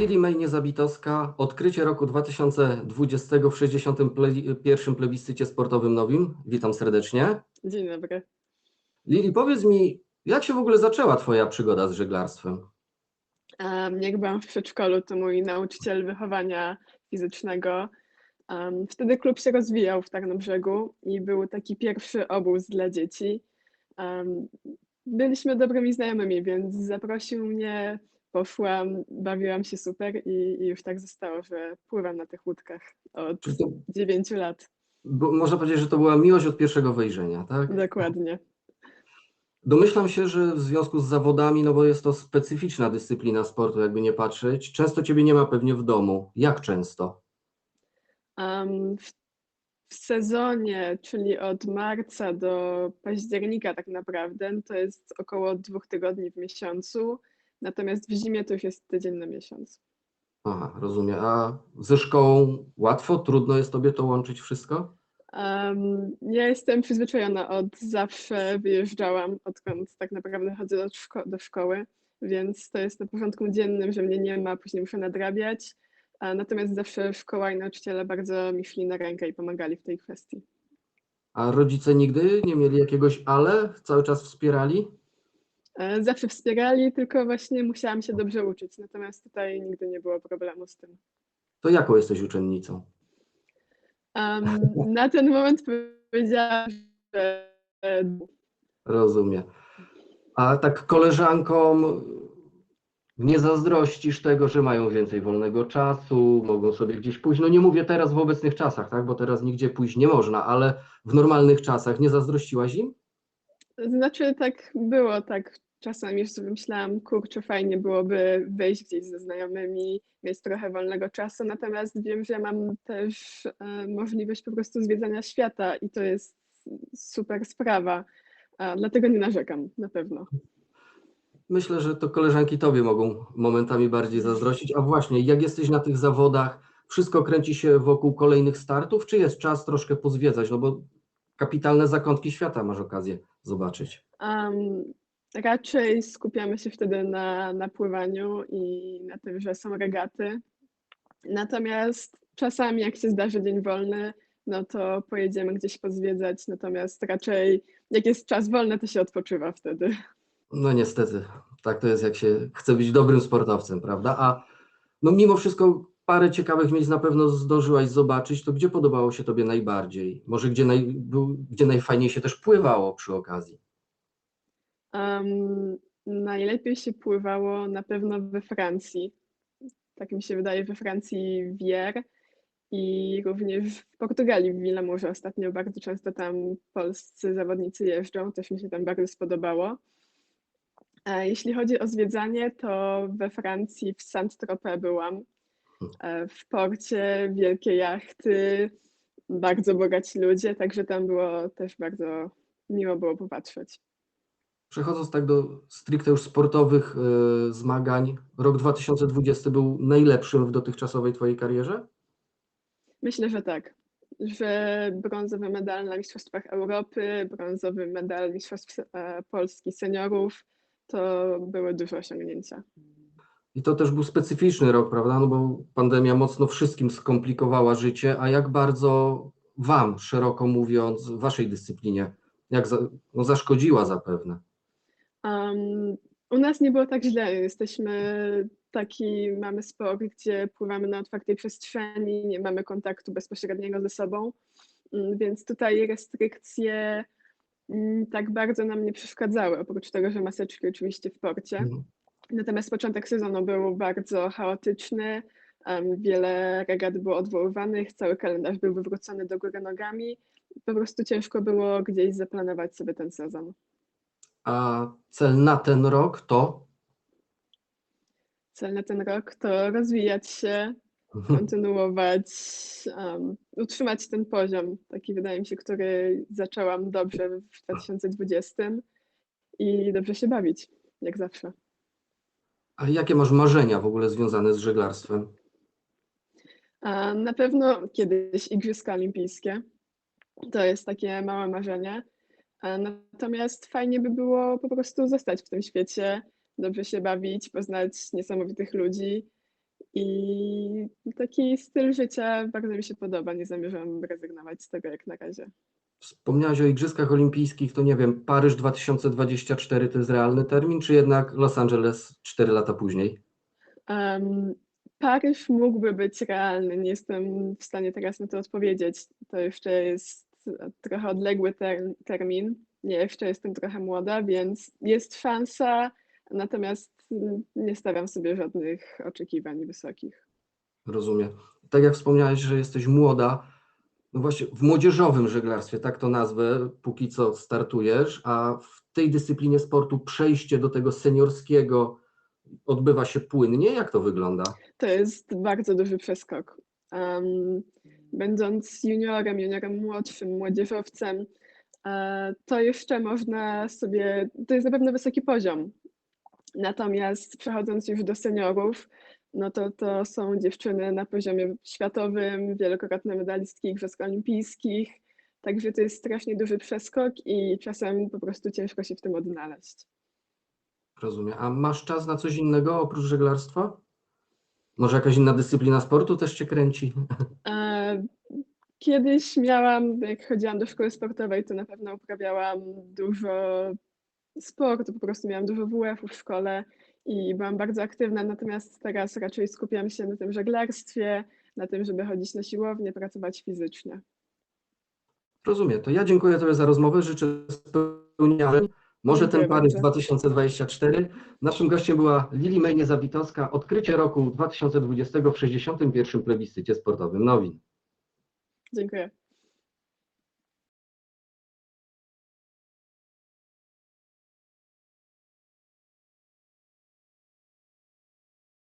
Lili May Niezabitowska, odkrycie roku 2020 w 61. plebiscycie sportowym nowim. Witam serdecznie. Dzień dobry. Lili, powiedz mi, jak się w ogóle zaczęła Twoja przygoda z żeglarstwem? Um, jak byłam w przedszkolu, to mój nauczyciel wychowania fizycznego. Um, wtedy klub się rozwijał w Tarnobrzegu i był taki pierwszy obóz dla dzieci. Um, byliśmy dobrymi znajomymi, więc zaprosił mnie, poszłam, bawiłam się super i, i już tak zostało, że pływam na tych łódkach od to, 9 lat. bo można powiedzieć, że to była miłość od pierwszego wejrzenia, tak? Dokładnie. Domyślam się, że w związku z zawodami, no bo jest to specyficzna dyscyplina sportu, jakby nie patrzeć, często Ciebie nie ma pewnie w domu. Jak często? Um, w, w sezonie, czyli od marca do października tak naprawdę, to jest około dwóch tygodni w miesiącu, natomiast w zimie to już jest tydzień na miesiąc. Aha, rozumiem. A ze szkołą łatwo, trudno jest Tobie to łączyć wszystko? Um, ja jestem przyzwyczajona, od zawsze wyjeżdżałam, odkąd tak naprawdę chodzę do, szko- do szkoły, więc to jest na porządku dziennym, że mnie nie ma, później muszę nadrabiać. A natomiast zawsze szkoła i nauczyciele bardzo mi szli na rękę i pomagali w tej kwestii. A rodzice nigdy nie mieli jakiegoś ale? Cały czas wspierali? E, Zawsze wspierali, tylko właśnie musiałam się dobrze uczyć, natomiast tutaj nigdy nie było problemu z tym. To jaką jesteś uczennicą? Um, na ten moment powiedziałam, że e, Rozumiem. A tak koleżankom nie zazdrościsz tego, że mają więcej wolnego czasu, mogą sobie gdzieś pójść. No nie mówię teraz w obecnych czasach, tak? Bo teraz nigdzie pójść nie można, ale w normalnych czasach nie zazdrościłaś im? Znaczy tak było, tak czasami już sobie myślałam, kurczę, fajnie byłoby wyjść gdzieś ze znajomymi, mieć trochę wolnego czasu, natomiast wiem, że mam też e, możliwość po prostu zwiedzania świata i to jest super sprawa, dlatego nie narzekam, na pewno. Myślę, że to koleżanki tobie mogą momentami bardziej zazdrościć. A właśnie, jak jesteś na tych zawodach, wszystko kręci się wokół kolejnych startów, czy jest czas troszkę pozwiedzać? No bo kapitalne zakątki świata masz okazję zobaczyć. Um, raczej skupiamy się wtedy na, na pływaniu i na tym, że są regaty. Natomiast czasami, jak się zdarzy dzień wolny, no to pojedziemy gdzieś pozwiedzać. Natomiast raczej, jak jest czas wolny, to się odpoczywa wtedy. No niestety, tak to jest, jak się chce być dobrym sportowcem, prawda? A no mimo wszystko parę ciekawych miejsc na pewno zdążyłaś zobaczyć. To gdzie podobało się tobie najbardziej? Może gdzie, naj, gdzie najfajniej się też pływało przy okazji? Um, najlepiej się pływało na pewno we Francji. Tak mi się wydaje, we Francji Wier i również w Portugalii, w Villamurze. Ostatnio bardzo często tam polscy zawodnicy jeżdżą, też mi się tam bardzo spodobało. A jeśli chodzi o zwiedzanie, to we Francji w Saint-Tropez byłam. E, W porcie wielkie jachty, bardzo bogaci ludzie, także tam było też bardzo miło było popatrzeć. Przechodząc tak do stricte już sportowych e, zmagań, rok 2020 był najlepszym w dotychczasowej twojej karierze? Myślę, że tak. Że brązowy medal na Mistrzostwach Europy, brązowy medal Mistrzostw e, Polski seniorów to były duże osiągnięcia. I to też był specyficzny rok, prawda? No bo pandemia mocno wszystkim skomplikowała życie, a jak bardzo wam, szeroko mówiąc, w waszej dyscyplinie, jak za, no zaszkodziła zapewne? Um, u nas nie było tak źle. Jesteśmy taki, mamy sport, gdzie pływamy na otwartej przestrzeni, nie mamy kontaktu bezpośredniego ze sobą, Mm, więc tutaj restrykcje mm, tak bardzo nam nie przeszkadzały, oprócz tego, że maseczki oczywiście w porcie. Mhm. Natomiast początek sezonu był bardzo chaotyczny, wiele regat było odwoływanych, cały kalendarz był wywrócony do góry nogami. Po prostu ciężko było gdzieś zaplanować sobie ten sezon. A cel na ten rok to? Cel na ten rok to rozwijać się, kontynuować, em, utrzymać ten poziom, taki wydaje mi się, który zaczęłam dobrze w 2020 i dobrze się bawić, jak zawsze. Jakie masz marzenia w ogóle związane z żeglarstwem? A Na pewno kiedyś Igrzyska Olimpijskie. To jest takie małe marzenie. A Natomiast fajnie by było po prostu zostać w tym świecie, dobrze się bawić, poznać niesamowitych ludzi I taki styl życia bardzo mi się podoba. Nie zamierzam rezygnować z tego jak na razie. Wspomniałaś o Igrzyskach Olimpijskich, to nie wiem, Paryż 2024 to jest realny termin, czy jednak Los Angeles 4 lata później? Em, Paryż mógłby być realny. Nie jestem w stanie teraz na to odpowiedzieć. To jeszcze jest trochę odległy ter termin. Nie, jeszcze jestem trochę młoda, więc jest szansa, natomiast nie stawiam sobie żadnych oczekiwań wysokich. Rozumiem. Tak jak wspomniałeś, że jesteś młoda, no właśnie w młodzieżowym żeglarstwie, tak to nazwę, póki co startujesz, a w tej dyscyplinie sportu przejście do tego seniorskiego odbywa się płynnie. Jak to wygląda? To jest bardzo duży przeskok. Um, będąc juniorem, juniorem młodszym, młodzieżowcem, e, to jeszcze można sobie, to jest na pewno wysoki poziom. Natomiast przechodząc już do seniorów, no to to są dziewczyny na poziomie światowym, wielokrotne medalistki Igrzysk Olimpijskich, także to jest strasznie duży przeskok i czasem po prostu ciężko się w tym odnaleźć. Rozumiem. A masz czas na coś innego oprócz żeglarstwa? Może jakaś inna dyscyplina sportu też cię kręci? E, Kiedyś miałam, jak chodziłam do szkoły sportowej, to na pewno uprawiałam dużo sportu, po prostu miałam dużo WF-ów w szkole i byłam bardzo aktywna, natomiast teraz raczej skupiam się na tym żeglarstwie, na tym, żeby chodzić na siłownię, pracować fizycznie. Rozumiem. To ja dziękuję Tobie za rozmowę. Życzę spełniania. Może ten Dziękuję Paryż bardzo. 2024. Naszym gościem była Lili Mejnie-Zawitowska. Odkrycie roku 2020 w 61. plebiscycie sportowym Nowin. Dziękuję.